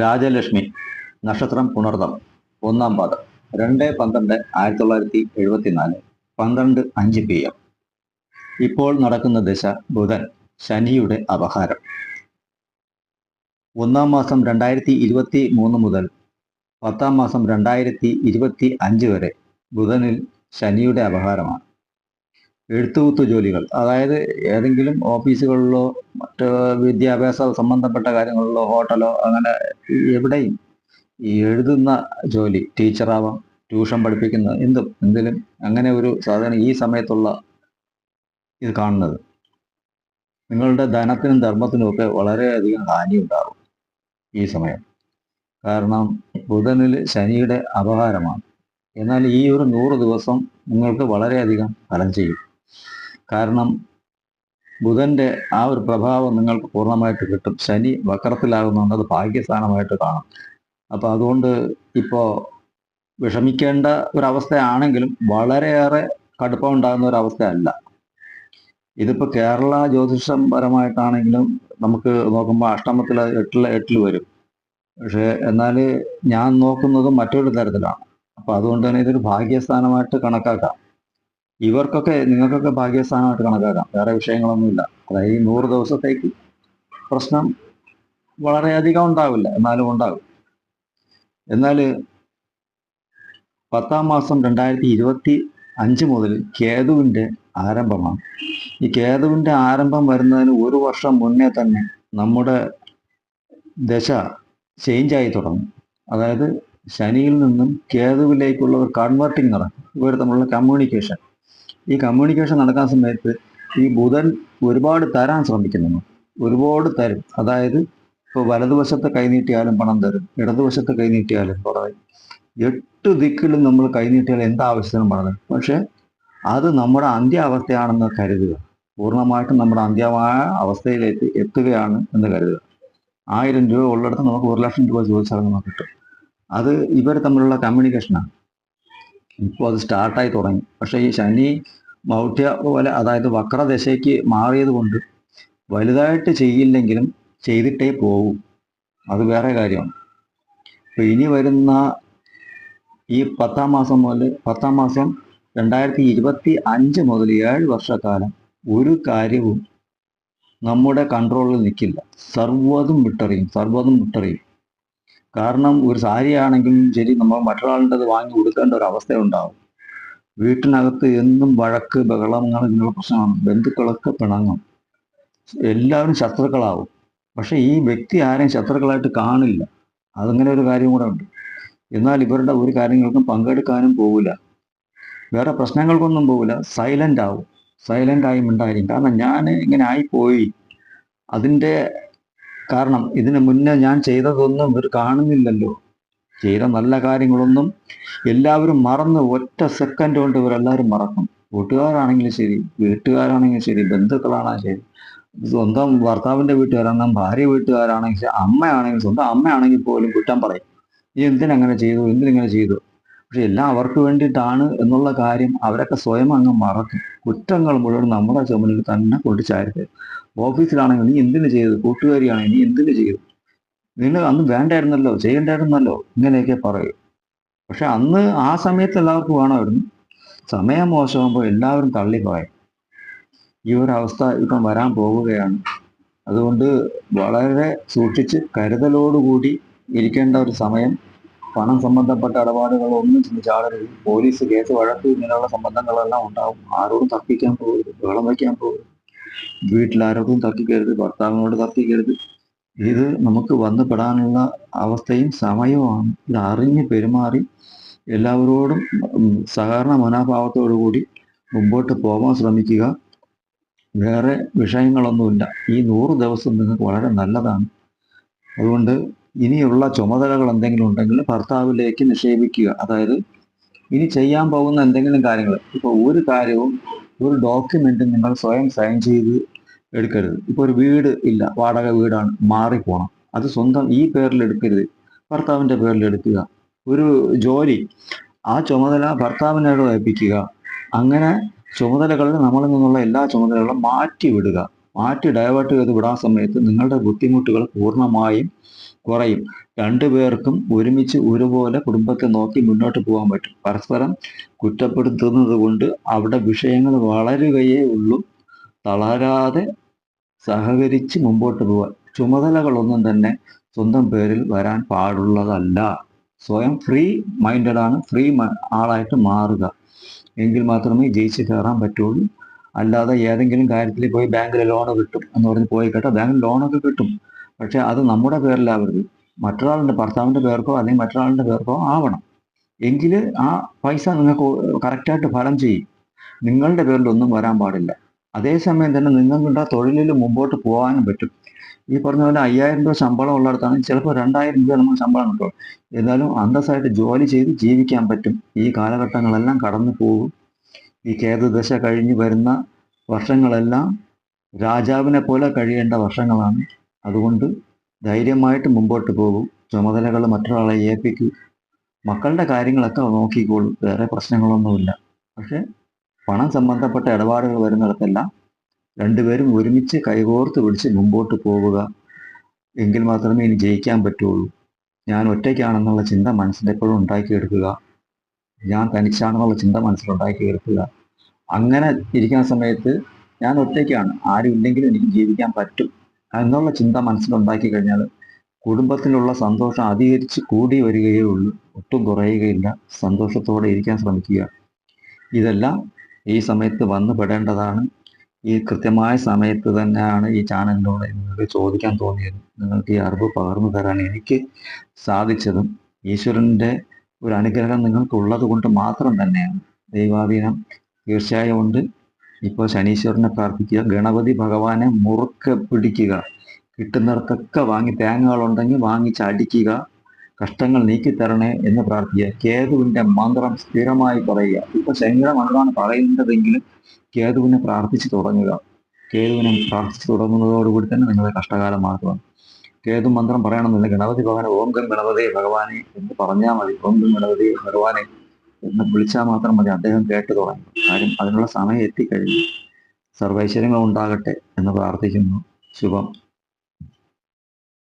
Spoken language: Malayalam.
രാജലക്ഷ്മി നക്ഷത്രം പുണർദം ഒന്നാം പാദം. രണ്ട് പന്ത്രണ്ട് ആയിരത്തി തൊള്ളായിരത്തി എഴുപത്തിനാല് പന്ത്രണ്ട് അഞ്ച് പി എം. ഇപ്പോൾ നടക്കുന്ന ദശ ബുധൻ ശനിയുടെ അപഹാരം. ഒന്നാം മാസം രണ്ടായിരത്തി ഇരുപത്തി മൂന്ന് മുതൽ പത്താം മാസം രണ്ടായിരത്തി ഇരുപത്തി അഞ്ച് വരെ ബുധനിൽ ശനിയുടെ അപഹാരമാണ്. എഴുത്തുകുത്തു ജോലികൾ. അതായത് ഏതെങ്കിലും ഓഫീസുകളിലോ മറ്റ് വിദ്യാഭ്യാസ സംബന്ധപ്പെട്ട കാര്യങ്ങളിലോ ഹോട്ടലോ അങ്ങനെ എവിടെയും ഈ എഴുതുന്ന ജോലി ടീച്ചറാവാം ട്യൂഷൻ പഠിപ്പിക്കുന്ന എന്തും എന്തിലും അങ്ങനെ ഒരു സാധനം ഈ സമയത്തുള്ള ഇത് കാണുന്നത്. നിങ്ങളുടെ ധനത്തിനും ധർമ്മത്തിനും ഒക്കെ വളരെയധികം ഹാനി ഉണ്ടാകും ഈ സമയം. കാരണം ബുധനിൽ ശനിയുടെ അപഹാരമാണ്. എന്നാൽ ഈ ഒരു നൂറ് ദിവസം നിങ്ങൾക്ക് വളരെയധികം ഫലം ചെയ്യും. കാരണം ബുധന്റെ ആ ഒരു പ്രഭാവം നിങ്ങൾക്ക് പൂർണമായിട്ട് കിട്ടും. ശനി വക്രത്തിലാകുന്നുണ്ട്. അത് ഭാഗ്യസ്ഥാനമായിട്ട് കാണും. അപ്പൊ അതുകൊണ്ട് ഇപ്പോ വിഷമിക്കേണ്ട ഒരവസ്ഥയാണെങ്കിലും വളരെയേറെ കടുപ്പം ഉണ്ടാകുന്ന ഒരു അവസ്ഥയല്ല ഇതിപ്പോ കേരള ജ്യോതിഷം പരമായിട്ടാണെങ്കിലും നമുക്ക് നോക്കുമ്പോൾ അഷ്ടമത്തിൽ എട്ടിൽ എട്ടിൽ വരും. പക്ഷെ എന്നാൽ ഞാൻ നോക്കുന്നത് മറ്റൊരു തരത്തിലാണ്. അപ്പൊ അതുകൊണ്ട് തന്നെ ഇതൊരു ഭാഗ്യസ്ഥാനമായിട്ട് കണക്കാക്കാം. ഇവർക്കൊക്കെ നിങ്ങൾക്കൊക്കെ ഭാഗ്യസ്ഥാനമായിട്ട് കണക്കാക്കാം. വേറെ വിഷയങ്ങളൊന്നുമില്ല. അതായത് ഈ നൂറ് ദിവസത്തേക്ക് പ്രശ്നം വളരെയധികം ഉണ്ടാവില്ല. എന്നാലും ഉണ്ടാകും. എന്നാൽ പത്താം മാസം രണ്ടായിരത്തി ഇരുപത്തി അഞ്ച് മുതൽ കേതുവിന്റെ ആരംഭമാണ്. ഈ കേതുവിന്റെ ആരംഭം വരുന്നതിന് ഒരു വർഷം മുന്നേ തന്നെ നമ്മുടെ ദശ ആയി തുടങ്ങും. അതായത് ശനിയിൽ നിന്നും കേതുവിലേക്കുള്ള ഒരു കൺവേർട്ടിങ് നടക്കും. ഇവർ തമ്മിലുള്ള കമ്മ്യൂണിക്കേഷൻ ഈ കമ്മ്യൂണിക്കേഷൻ നടക്കാൻ സമയത്ത് ഈ ബുധൻ ഒരുപാട് തരാൻ ശ്രമിക്കുന്നു ഒരുപാട് തരും. അതായത് ഇപ്പോൾ വലതുവശത്ത് കൈനീട്ടിയാലും പണം തരും. ഇടതുവശത്ത് കൈനീട്ടിയാലും പണം എട്ട് ദിക്കിലും നമ്മൾ കൈനീട്ടിയാൽ എന്താവശ്യത്തിനും പണം തരും. പക്ഷെ അത് നമ്മുടെ അന്ത്യാവസ്ഥയാണെന്ന് കരുതുക. പൂർണമായിട്ടും നമ്മുടെ അന്ത്യമായ അവസ്ഥയിലേക്ക് എത്തുകയാണ് എന്ന് കരുതുക. ആയിരം രൂപ ഉള്ളിടത്ത് നമുക്ക് ഒരു ലക്ഷം രൂപ ചോദിച്ചാൽ നമുക്ക് കിട്ടും. അത് ഇവർ തമ്മിലുള്ള കമ്മ്യൂണിക്കേഷനാണ് ഇപ്പോൾ അത് സ്റ്റാർട്ടായി തുടങ്ങി. പക്ഷേ ഈ ശനി മൗഢ്യ പോലെ അതായത് വക്രദശയ്ക്ക് മാറിയത് കൊണ്ട് വലുതായിട്ട് ചെയ്യില്ലെങ്കിലും ചെയ്തിട്ടേ പോകൂ അത് വേറെ കാര്യമാണ്. അപ്പോൾ ഇനി വരുന്ന ഈ പത്താം മാസം മുതൽ പത്താം മാസം രണ്ടായിരത്തി ഇരുപത്തി അഞ്ച് മുതൽ ഏഴ് വർഷക്കാലം ഒരു കാര്യവും നമ്മുടെ കൺട്രോളിൽ നിൽക്കില്ല. സർവതും വിട്ടറിയും സർവതും വിട്ടറിയും. കാരണം ഒരു സാരിയാണെങ്കിലും ശരി നമ്മൾ മറ്റൊരാളുടെ വാങ്ങി കൊടുക്കേണ്ട ഒരു അവസ്ഥ ഉണ്ടാവും വീട്ടിനകത്ത് എന്നും വഴക്ക് ബഹളങ്ങൾ ഇങ്ങനെയുള്ള പ്രശ്നമാണ് ബന്ധുക്കളൊക്കെ പിണങ്ങും. എല്ലാവരും ശത്രുക്കളാവും. പക്ഷെ ഈ വ്യക്തി ആരെയും ശത്രുക്കളായിട്ട് കാണില്ല. അതങ്ങനെ ഒരു കാര്യം കൂടെ ഉണ്ട്. എന്നാൽ ഇവരുടെ ഒരു കാര്യങ്ങൾക്കും പങ്കെടുക്കാനും പോവില്ല. വേറെ പ്രശ്നങ്ങൾക്കൊന്നും പോവില്ല. സൈലന്റ് ആവും. സൈലന്റ് ആയി മിണ്ടായിരിക്കും കാരണം ഞാൻ ഇങ്ങനെ ആയിപ്പോയി അതിന്റെ കാരണം ഇതിനു മുന്നേ ഞാൻ ചെയ്തതൊന്നും ഇവർ കാണുന്നില്ലല്ലോ. ചെയ്ത നല്ല കാര്യങ്ങളൊന്നും എല്ലാവരും മറന്ന് ഒറ്റ സെക്കൻഡ് കൊണ്ട് ഇവരെല്ലാവരും മറക്കും. കൂട്ടുകാരാണെങ്കിലും ശരി വീട്ടുകാരാണെങ്കിലും ശരി ബന്ധുക്കളാണെങ്കിലും ശരി. സ്വന്തം ഭർത്താവിന്റെ വീട്ടുകാരാണെങ്കിലും ഭാര്യ വീട്ടുകാരാണെങ്കിൽ അമ്മയാണെങ്കിലും സ്വന്തം അമ്മയാണെങ്കിൽ പോലും കുറ്റം പറയും. നീ എന്തിനങ്ങനെ ചെയ്തു? എന്തിനങ്ങനെ ചെയ്തു? പക്ഷെ എല്ലാം അവർക്ക് വേണ്ടിയിട്ടാണ് എന്നുള്ള കാര്യം അവരൊക്കെ സ്വയം അങ്ങ് മറക്കും. കുറ്റങ്ങൾ മുഴുവൻ നമ്മുടെ ചുമലിൽ തന്നെ കൊണ്ട് ചാരുത് ഓഫീസിലാണെങ്കിൽ നീ എന്തിനു ചെയ്തു കൂട്ടുകാരിയാണെങ്കിൽ നീ എന്തിനു ചെയ്തു? നിന്നെ അന്ന് വേണ്ടായിരുന്നല്ലോ ചെയ്യണ്ടായിരുന്നല്ലോ ഇങ്ങനെയൊക്കെ പറയും. പക്ഷെ അന്ന് ആ സമയത്ത് എല്ലാവർക്കും വേണമായിരുന്നു. സമയം മോശമാകുമ്പോൾ എല്ലാവരും തള്ളി പറയും. ഈ ഒരു അവസ്ഥ ഇപ്പം വരാൻ പോവുകയാണ്. അതുകൊണ്ട് വളരെ സൂക്ഷിച്ച് കരുതലോടുകൂടി ഇരിക്കേണ്ട ഒരു സമയം പണം സംബന്ധപ്പെട്ട ഇടപാടുകളൊന്നും ആളുകൾ പോലീസ് കേസ് വഴക്ക് ഇങ്ങനെയുള്ള സംബന്ധങ്ങളെല്ലാം ഉണ്ടാവും. ആരോടും തർക്കിക്കാൻ പോകരുത്. വെള്ളം വയ്ക്കാൻ പോകരുത്. വീട്ടിലാരോടും തർക്കിക്കരുത്. ഭർത്താവിനോട് തർക്കിക്കരുത്. ഇത് നമുക്ക് വന്നു പെടാനുള്ള അവസ്ഥയും സമയവുമാണ്. ഇത് അറിഞ്ഞ് പെരുമാറി എല്ലാവരോടും സഹകരണ മനോഭാവത്തോടു കൂടി മുമ്പോട്ട് പോകാൻ ശ്രമിക്കുക. വേറെ വിഷയങ്ങളൊന്നുമില്ല. ഈ നൂറ് ദിവസം നിങ്ങൾക്ക് വളരെ നല്ലതാണ്. അതുകൊണ്ട് ഇനിയുള്ള ചുമതലകൾ എന്തെങ്കിലും ഉണ്ടെങ്കിൽ ഭർത്താവിലേക്ക് നിക്ഷേപിക്കുക. അതായത് ഇനി ചെയ്യാൻ പോകുന്ന എന്തെങ്കിലും കാര്യങ്ങൾ. ഇപ്പോൾ ഒരു കാര്യവും ഒരു ഡോക്യുമെന്റ് നിങ്ങൾ സ്വയം സൈൻ ചെയ്ത് എടുക്കരുത്. ഇപ്പോൾ ഒരു വീട് ഇല്ല. വാടക വീടാണ്. മാറിപ്പോണം. അത് സ്വന്തം ഈ പേരിൽ എടുക്കരുത്. ഭർത്താവിന്റെ പേരിൽ എടുക്കുക. ഒരു ജോലി. ആ ചുമതല ഭർത്താവിനോട് ഏൽപ്പിക്കുക. അങ്ങനെ ചുമതലകളിൽ നമ്മളിൽ നിന്നുള്ള എല്ലാ ചുമതലകളും മാറ്റി വിടുക. മാറ്റി ഡൈവേർട്ട് ചെയ്ത് വിടാൻ സമയത്ത് നിങ്ങളുടെ ബുദ്ധിമുട്ടുകൾ പൂർണമായും കുറയും. രണ്ടുപേർക്കും ഒരുമിച്ച് ഒരുപോലെ കുടുംബത്തെ നോക്കി മുന്നോട്ട് പോകാൻ പറ്റും. പരസ്പരം കുറ്റപ്പെടുത്തുന്നത് കൊണ്ട് അവിടെ വിഷയങ്ങൾ വളരുകയേ ഉള്ളൂ. തളരാതെ സഹകരിച്ച് മുമ്പോട്ട് പോകാൻ ചുമതലകളൊന്നും തന്നെ സ്വന്തം പേരിൽ വരാൻ പാടുള്ളതല്ല. സ്വയം ഫ്രീ മൈൻഡഡാണ് ഫ്രീ ആളായിട്ട് മാറുക. എങ്കിൽ മാത്രമേ ജയിച്ച് കയറാൻ പറ്റുള്ളൂ. അല്ലാതെ ഏതെങ്കിലും കാര്യത്തിൽ പോയി ബാങ്കിൽ ലോൺ കിട്ടും എന്ന് പറഞ്ഞ് പോയി കേട്ടോ. ബാങ്കിൽ ലോണൊക്കെ കിട്ടും. പക്ഷെ അത് നമ്മുടെ പേരിലാവരുത് മറ്റൊരാളുടെ ഭർത്താവിന്റെ പേർക്കോ അല്ലെങ്കിൽ മറ്റൊരാളുടെ പേർക്കോ ആവണം. എങ്കിൽ ആ പൈസ നിങ്ങൾക്ക് കറക്റ്റായിട്ട് ഫലം ചെയ്യും. നിങ്ങളുടെ പേരിലൊന്നും വരാൻ പാടില്ല. അതേസമയം തന്നെ നിങ്ങൾക്കുണ്ട് ആ തൊഴിലിൽ മുമ്പോട്ട് പോകാനും പറ്റും. ഈ പറഞ്ഞ പോലെ അയ്യായിരം രൂപ ശമ്പളം ഉള്ളിടത്താണ് ചിലപ്പോൾ രണ്ടായിരം രൂപ നമുക്ക് ശമ്പളം കിട്ടും. എന്നാലും അന്തസ്സായിട്ട് ജോലി ചെയ്ത് ജീവിക്കാൻ പറ്റും. ഈ കാലഘട്ടങ്ങളെല്ലാം കടന്നു പോകും. ഈ കേതുദശ കഴിഞ്ഞു വരുന്ന വർഷങ്ങളെല്ലാം രാജാവിനെ പോലെ കഴിയേണ്ട വർഷങ്ങളാണ്. അതുകൊണ്ട് ധൈര്യമായിട്ട് മുമ്പോട്ട് പോകും. ചുമതലകൾ മറ്റൊരാളെ ഏൽപ്പിക്കും. മക്കളുടെ കാര്യങ്ങളൊക്കെ നോക്കിക്കോളും. വേറെ പ്രശ്നങ്ങളൊന്നുമില്ല. പക്ഷെ പണം സംബന്ധപ്പെട്ട ഇടപാടുകൾ വരുന്നിടത്തെല്ലാം രണ്ടുപേരും ഒരുമിച്ച് കൈകോർത്ത് പിടിച്ച് മുമ്പോട്ട് പോവുക. എങ്കിൽ മാത്രമേ ഇനി ജയിക്കാൻ പറ്റുള്ളൂ. ഞാൻ ഒറ്റയ്ക്കാണെന്നുള്ള ചിന്ത മനസ്സിന്റെ എപ്പോഴും ഉണ്ടാക്കിയെടുക്കുക. ഞാൻ തനിച്ചാണെന്നുള്ള ചിന്ത മനസ്സിലുണ്ടായി കയറത്തില്ല അങ്ങനെ ഇരിക്കുന്ന സമയത്ത് ഞാൻ ഒറ്റയ്ക്കാണ്. ആരും ഇല്ലെങ്കിലും എനിക്ക് ജീവിക്കാൻ പറ്റും എന്നുള്ള ചിന്ത മനസ്സിലുണ്ടാക്കി കഴിഞ്ഞാൽ കുടുംബത്തിലുള്ള സന്തോഷം അധികരിച്ച് കൂടി വരികയേ ഉള്ളൂ. ഒട്ടും കുറയുകയില്ല. സന്തോഷത്തോടെ ഇരിക്കാൻ ശ്രമിക്കുക. ഇതെല്ലാം ഈ സമയത്ത് വന്നു പെടേണ്ടതാണ്. ഈ കൃത്യമായ സമയത്ത് തന്നെയാണ് ഈ ചാനലിലൂടെ നിങ്ങൾക്ക് ചോദിക്കാൻ തോന്നിയത്. നിങ്ങൾക്ക് ഈ അറിവ് പകർന്നു തരാൻ എനിക്ക് സാധിച്ചതും ഈശ്വരന്റെ ഒരു അനുഗ്രഹം നിങ്ങൾക്ക് ഉള്ളത് കൊണ്ട് മാത്രം തന്നെയാണ്. ദൈവാധീനം തീർച്ചയായും ഉണ്ട്. ഇപ്പോൾ ശനീശ്വരനെ പ്രാർത്ഥിക്കുക. ഗണപതി ഭഗവാനെ മുറുക്കെ പിടിക്കുക. കിട്ടുന്നിടത്തൊക്കെ വാങ്ങി തേങ്ങകളുണ്ടെങ്കിൽ വാങ്ങിച്ച് അടിക്കുക. കഷ്ടങ്ങൾ നീക്കിത്തരണേ എന്ന് പ്രാർത്ഥിക്കുക. കേതുവിന്റെ മന്ത്രം സ്ഥിരമായി പറയുക. ഇപ്പോൾ ശനിയുടെ മന്ത്രമാണ് പറയുന്നതെങ്കിലും കേതുവിനെ പ്രാർത്ഥിച്ചു തുടങ്ങുക. കേതുവിനെ പ്രാർത്ഥിച്ചു തുടങ്ങുന്നതോടുകൂടി തന്നെ നിങ്ങളുടെ കഷ്ടകാലം മാറുക കേതു മന്ത്രം പറയണമെന്നില്ല. ഗണപതി ഭഗവാനെ ഓം ഗം ഗണപതി ഭഗവാനെ എന്ന് പറഞ്ഞാൽ മതി. ഓം ഗം ഗണപതി ഭഗവാനെ എന്ന് വിളിച്ചാൽ മാത്രം മതി. അദ്ദേഹം കേട്ടു തുടങ്ങും. കാര്യം അതിനുള്ള സമയം എത്തിക്കഴിഞ്ഞു. സർവൈശ്വര്യങ്ങൾ ഉണ്ടാകട്ടെ എന്ന് പ്രാർത്ഥിക്കുന്നു. ശുഭം.